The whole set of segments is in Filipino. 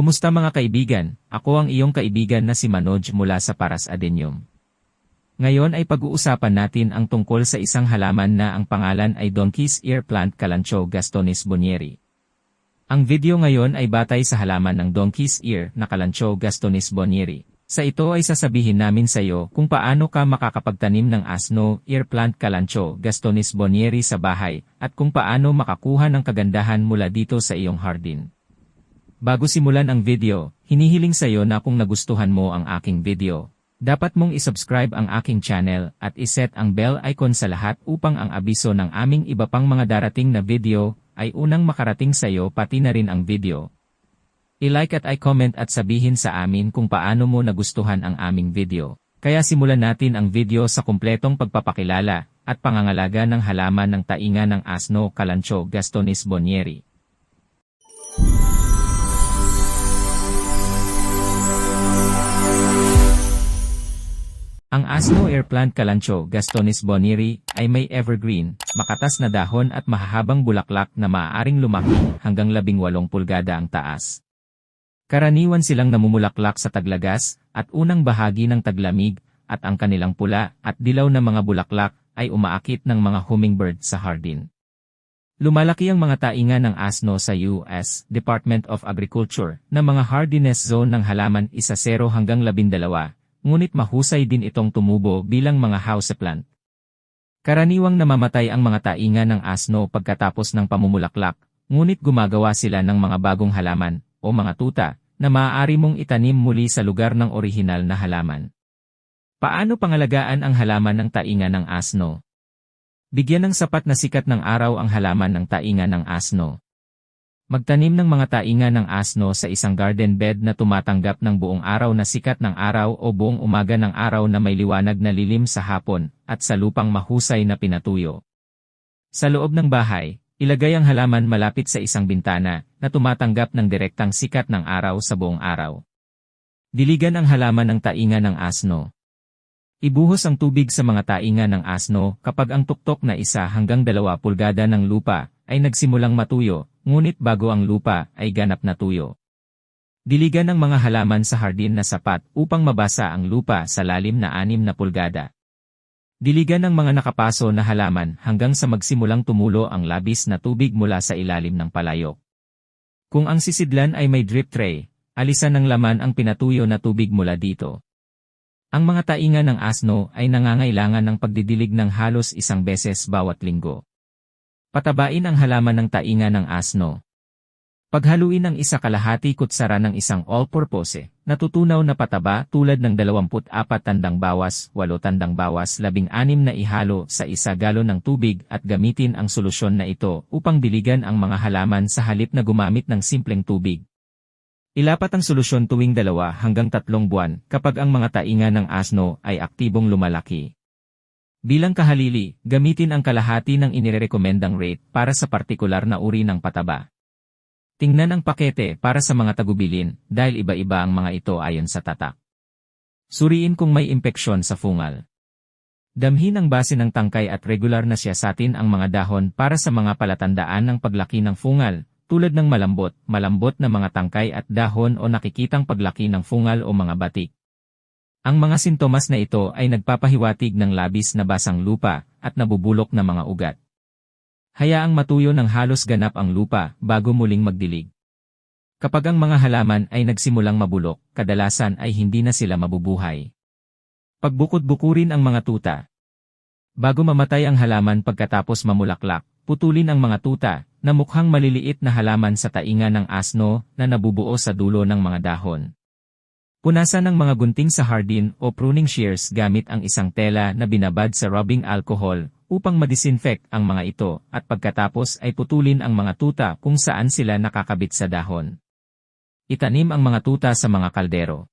Kumusta mga kaibigan? Ako ang iyong kaibigan na si Manoj mula sa Paras Adenium. Ngayon ay pag-uusapan natin ang tungkol sa isang halaman na ang pangalan ay Donkey's Ear Plant Calancho gastonis bonieri. Ang video ngayon ay batay sa halaman ng Donkey's Ear na Calancho gastonis bonieri. Sa ito ay sasabihin namin sa iyo kung paano ka makakapagtanim ng asno, ear plant calancho, gastonis bonieri sa bahay, at kung paano makakuha ng kagandahan mula dito sa iyong hardin. Bago simulan ang video, hinihiling sa iyo na kung nagustuhan mo ang aking video. Dapat mong isubscribe ang aking channel at iset ang bell icon sa lahat upang ang abiso ng aming iba pang mga darating na video ay unang makarating sa iyo pati na rin ang video. I-like at i-comment at sabihin sa amin kung paano mo nagustuhan ang aming video. Kaya simulan natin ang video sa kumpletong pagpapakilala at pangangalaga ng halaman ng tainga ng asno Calancho Gastonis Bonieri. Ang asno air plant Calancho Gastonis Bonieri ay may evergreen, makatas na dahon at mahahabang bulaklak na maaaring lumaki hanggang 18 pulgada ang taas. Karaniwan silang namumulaklak sa taglagas at unang bahagi ng taglamig at ang kanilang pula at dilaw na mga bulaklak ay umaakit ng mga hummingbird sa hardin. Lumalaki ang mga tainga ng asno sa US Department of Agriculture na mga hardiness zone ng halaman isa 0 hanggang 12, ngunit mahusay din itong tumubo bilang mga houseplant. Karaniwang namamatay ang mga tainga ng asno pagkatapos ng pamumulaklak, ngunit gumagawa sila ng mga bagong halaman, o mga tuta, na maaari mong itanim muli sa lugar ng orihinal na halaman. Paano pangalagaan ang halaman ng tainga ng asno? Bigyan ng sapat na sikat ng araw ang halaman ng tainga ng asno. Magtanim ng mga tainga ng asno sa isang garden bed na tumatanggap ng buong araw na sikat ng araw o buong umaga ng araw na may liwanag na lilim sa hapon at sa lupang mahusay na pinatuyo. Sa loob ng bahay, ilagay ang halaman malapit sa isang bintana na tumatanggap ng direktang sikat ng araw sa buong araw. Diligan ang halaman ng tainga ng asno. Ibuhos ang tubig sa mga tainga ng asno kapag ang tuktok na isa hanggang dalawa pulgada ng lupa ay nagsimulang matuyo, ngunit bago ang lupa ay ganap na tuyo. Diligan ng mga halaman sa hardin na sapat upang mabasa ang lupa sa lalim na anim na pulgada. Diligan ng mga nakapaso na halaman hanggang sa magsimulang tumulo ang labis na tubig mula sa ilalim ng palayok. Kung ang sisidlan ay may drip tray, alisan ng laman ang pinatuyo na tubig mula dito. Ang mga tainga ng asno ay nangangailangan ng pagdidilig ng halos isang beses bawat linggo. Patabain ang halaman ng tainga ng asno. Paghaluin ng isa kalahati kutsara ng isang all-purpose, natutunaw na pataba tulad ng 24 tandang bawas, 8 tandang bawas, 16 na ihalo sa isa galon ng tubig at gamitin ang solusyon na ito upang diligan ang mga halaman sa halip na gumamit ng simpleng tubig. Ilapat ang solusyon tuwing dalawa hanggang tatlong buwan kapag ang mga tainga ng asno ay aktibong lumalaki. Bilang kahalili, gamitin ang kalahati ng inirekomendang rate para sa partikular na uri ng pataba. Tingnan ang pakete para sa mga tagubilin dahil iba-iba ang mga ito ayon sa tatak. Suriin kung may impeksyon sa fungal. Damhin ang base ng tangkay at regular na siyasatin ang mga dahon para sa mga palatandaan ng paglaki ng fungal, tulad ng malambot, malambot na mga tangkay at dahon o nakikitang paglaki ng fungal o mga batik. Ang mga sintomas na ito ay nagpapahiwatig ng labis na basang lupa at nabubulok na mga ugat. Hayaang matuyo ng halos ganap ang lupa bago muling magdilig. Kapag ang mga halaman ay nagsimulang mabulok, kadalasan ay hindi na sila mabubuhay. Pagbukod-bukurin ang mga tuta. Bago mamatay ang halaman pagkatapos mamulaklak, putulin ang mga tuta na mukhang maliliit na halaman sa tainga ng asno na nabubuo sa dulo ng mga dahon. Punasan ng mga gunting sa hardin o pruning shears gamit ang isang tela na binabad sa rubbing alcohol upang madisinfect ang mga ito at pagkatapos ay putulin ang mga tuta kung saan sila nakakabit sa dahon. Itanim ang mga tuta sa mga kaldero.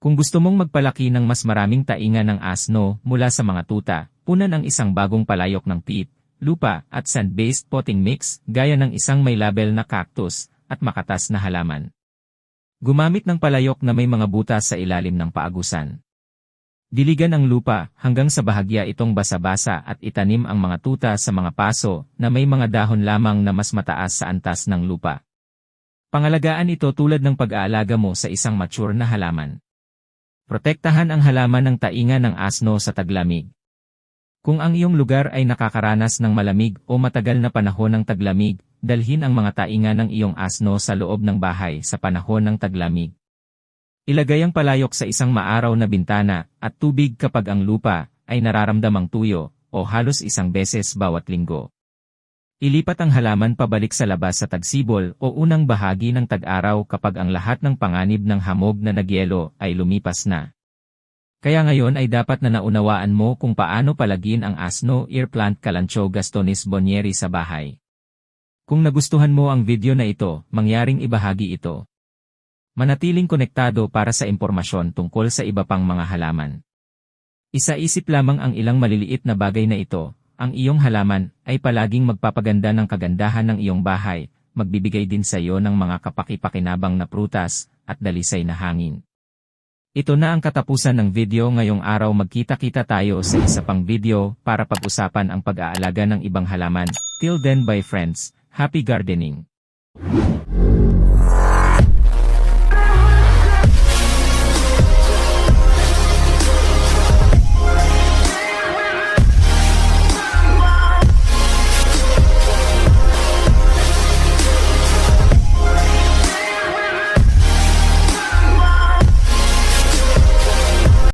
Kung gusto mong magpalaki ng mas maraming tainga ng asno mula sa mga tuta, punan ang isang bagong palayok ng peat, lupa at sand-based potting mix gaya ng isang may label na cactus at makatas na halaman. Gumamit ng palayok na may mga butas sa ilalim ng paagusan. Diligan ang lupa hanggang sa bahagya itong basa-basa at itanim ang mga tuta sa mga paso na may mga dahon lamang na mas mataas sa antas ng lupa. Pangalagaan ito tulad ng pag-aalaga mo sa isang mature na halaman. Protektahan ang halaman ng tainga ng asno sa taglamig. Kung ang iyong lugar ay nakakaranas ng malamig o matagal na panahon ng taglamig, dalhin ang mga tainga ng iyong asno sa loob ng bahay sa panahon ng taglamig. Ilagay ang palayok sa isang maaraw na bintana at tubig kapag ang lupa ay nararamdamang tuyo o halos isang beses bawat linggo. Ilipat ang halaman pabalik sa labas sa tagsibol o unang bahagi ng tag-araw kapag ang lahat ng panganib ng hamog na nagyelo ay lumipas na. Kaya ngayon ay dapat na naunawaan mo kung paano palagin ang asno earplant Calancho gastonis bonieri sa bahay. Kung nagustuhan mo ang video na ito, mangyaring ibahagi ito. Manatiling konektado para sa impormasyon tungkol sa iba pang mga halaman. Isa-isip lamang ang ilang maliliit na bagay na ito, ang iyong halaman ay palaging magpapaganda ng kagandahan ng iyong bahay, magbibigay din sa iyo ng mga kapaki-pakinabang na prutas at dalisay na hangin. Ito na ang katapusan ng video ngayong araw magkita-kita tayo sa isa pang video para pag-usapan ang pag-aalaga ng ibang halaman. Till then bye friends, happy gardening!